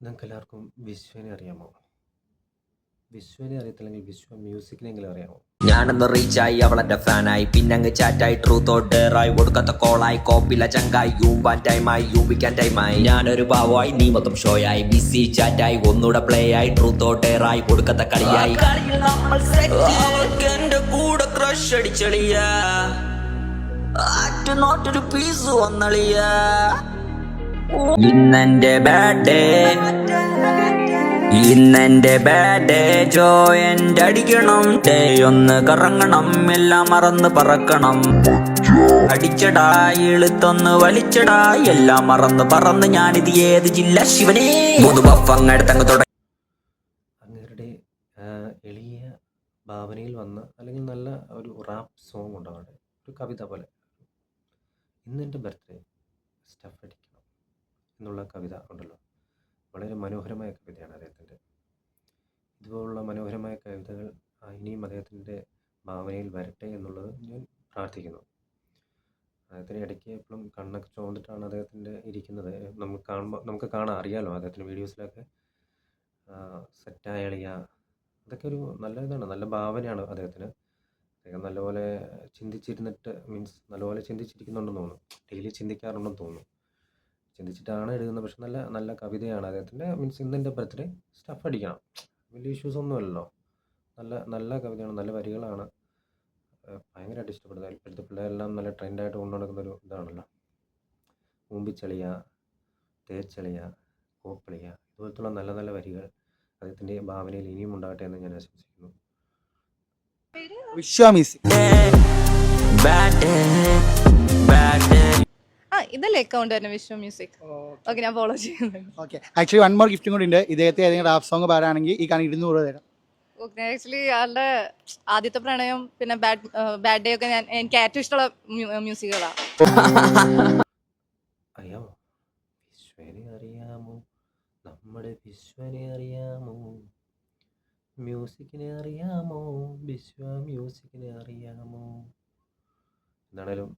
നിങ്ങൾക്ക് എല്ലാവർക്കും വിശ്വനെ അറിയാമോ? വിശ്വനെ അറിയത്തില്ലെങ്കിൽ വിശ്വ മ്യൂസിക്കിനെങ്കിലും അറിയാമോ? ഞാനൊന്ന് റീച്ചായി അവളെന്റെ ഫാനായി പിന്നങ്ങ് ചാറ്റായി തോട്ട് ഡേറായി ഒടുക്കത്ത കോളായി കോപ്പില ചങ്കായി യൂമ്പാൻ ടൈമായി യൂപിക്കാൻ ടൈമായി ഞാനൊരു ഭാവമായി നീ മൊത്തം ഷോയായി ബിസി ചാറ്റായി ഒന്നൂടെ പ്ലേ ആയി ട്രൂ തോട്ട് ഡേറായി ഒടുക്കത്ത കളിയായി. എന്റെ കൂടെ ക്രഷ് അടിച്ചളിയ? ആറ്റുനോട്ടൊരു പീസ് വന്നളിയ? ഇന്നെന്റെ ബാഡേ ഇന്നെന്റെ ബാഡേ ജോയന്റ് അടിക്കണം. ഡേ ഒന്ന് കറങ്ങണം. എല്ലാം മറന്ന് പറക്കണം. അടിച്ചടാ ഇളുത്തൊന്ന് വലിച്ചടാ. എല്ലാം മറന്ന് പറന്ന് ഞാനിത് ഏത് ജില്ല ശിവനേ? മൂന്ന് ബഫങ്ങടുത്തങ്ങ് തുടങ്ങി അങ്ങേരുടെ എളിയ ഭാവനയിൽ വന്ന അല്ലെങ്കിൽ നല്ല ഒരു റാപ്പ് സോങ് ഉണ്ട് അവിടെ ഒരു കവിത പോലെ. ഇന്നെന്റെ ബർത്ത്ഡേ സ്റ്റഫ് അടിക്കണം എന്നുള്ള കവിത ഉണ്ടല്ലോ. വളരെ മനോഹരമായ കവിതയാണ് അദ്ദേഹത്തിന്റെ. ഇതുപോലുള്ള മനോഹരമായ കവിതകൾ ഇനിയും അദ്ദേഹത്തിന്റെ ഭാവനയിൽ വരട്ടെ എന്നുള്ളത് ഞാൻ പ്രാർത്ഥിക്കുന്നു. അദ്ദേഹത്തിന് ഇടയ്ക്ക് എപ്പോഴും കണ്ണൊക്കെ ചുവന്നിട്ടാണ് അദ്ദേഹത്തിന്റെ ഇരിക്കുന്നത്. നമുക്ക് കാണുമ്പോൾ നമുക്ക് കാണാൻ അറിയാമല്ലോ അദ്ദേഹത്തിന്റെ വീഡിയോസിലൊക്കെ. സെറ്റായ എളിയ അതൊക്കെ ഒരു നല്ല ഇതാണ് നല്ല ഭാവനയാണ് അദ്ദേഹത്തിന്. അദ്ദേഹം നല്ലപോലെ ചിന്തിച്ചിരുന്നിട്ട് മീൻസ് നല്ലപോലെ ചിന്തിച്ചിരിക്കുന്നുണ്ടെന്ന് തോന്നുന്നു ഡെയിലി ചിന്തിക്കാറുണ്ടെന്ന് തോന്നുന്നു ചിന്തിച്ചിട്ടാണ് എഴുതുന്നത്. പക്ഷെ നല്ല നല്ല കവിതയാണ് അദ്ദേഹത്തിന്റെ. മീൻസ് ഇന്നെന്റെ ബർത്ത്ഡേ സ്റ്റഫ് അടിക്കണം. വലിയ ഇഷ്യൂസ് ഒന്നുമല്ലല്ലോ. നല്ല നല്ല കവിതയാണ് നല്ല വരികളാണ്. ഭയങ്കരമായിട്ട് ഇഷ്ടപ്പെടുന്നത്. ഇപ്പോഴത്തെ പിള്ളേരെല്ലാം നല്ല ട്രെൻഡായിട്ട് കൊണ്ടു നടക്കുന്ന ഒരു ഇതാണല്ലോ. മൂമ്പിച്ചെളിയ തേച്ചെളിയ കോപ്പളിയ ഇതുപോലത്തുള്ള നല്ല നല്ല വരികൾ അദ്ദേഹത്തിന്റെ ഭാവനയിൽ ഇനിയും ഉണ്ടാകട്ടെ എന്ന് ഞാൻ ആശംസിക്കുന്നു. വിശ്വ ഇതല്ലേ അക്കൗണ്ട് തന്നെ വിശ്വ മ്യൂസിക് ഓക്കെ. ഞാൻ ഫോളോ ചെയ്യുന്നുണ്ട്. ഓക്കെ. ആക്ച്വലി വൺ മോർ ഗിഫ്റ്റും കൂടി ഉണ്ട്. ഇദ്ദേഹത്തെ ഏതെങ്കിലും റാപ്പ് സോങ് പാടാണെങ്കിൽ ഈ കാണി ഇരുന്നൂറ് രൂപ തരാം. ഓക്കെ ആക്ച്വലി ആളുടെ ആദ്യത്തെ പ്രണയം പിന്നെ ബാഡ് ബാഡ് ഡേ ഒക്കെ ഞാൻ എനിക്ക് ഏറ്റവും ഇഷ്ടമുള്ള മ്യൂസിക്കുകളാണ് അറിയാമോ വിശ്വനെ അറിയാമോ? നമ്മുടെ വിശ്വനെ അറിയാമോ? മ്യൂസിക്കിനെ അറിയാമോ? വിശ്വ മ്യൂസിക്കിനെ അറിയാമോ? എന്താണേലും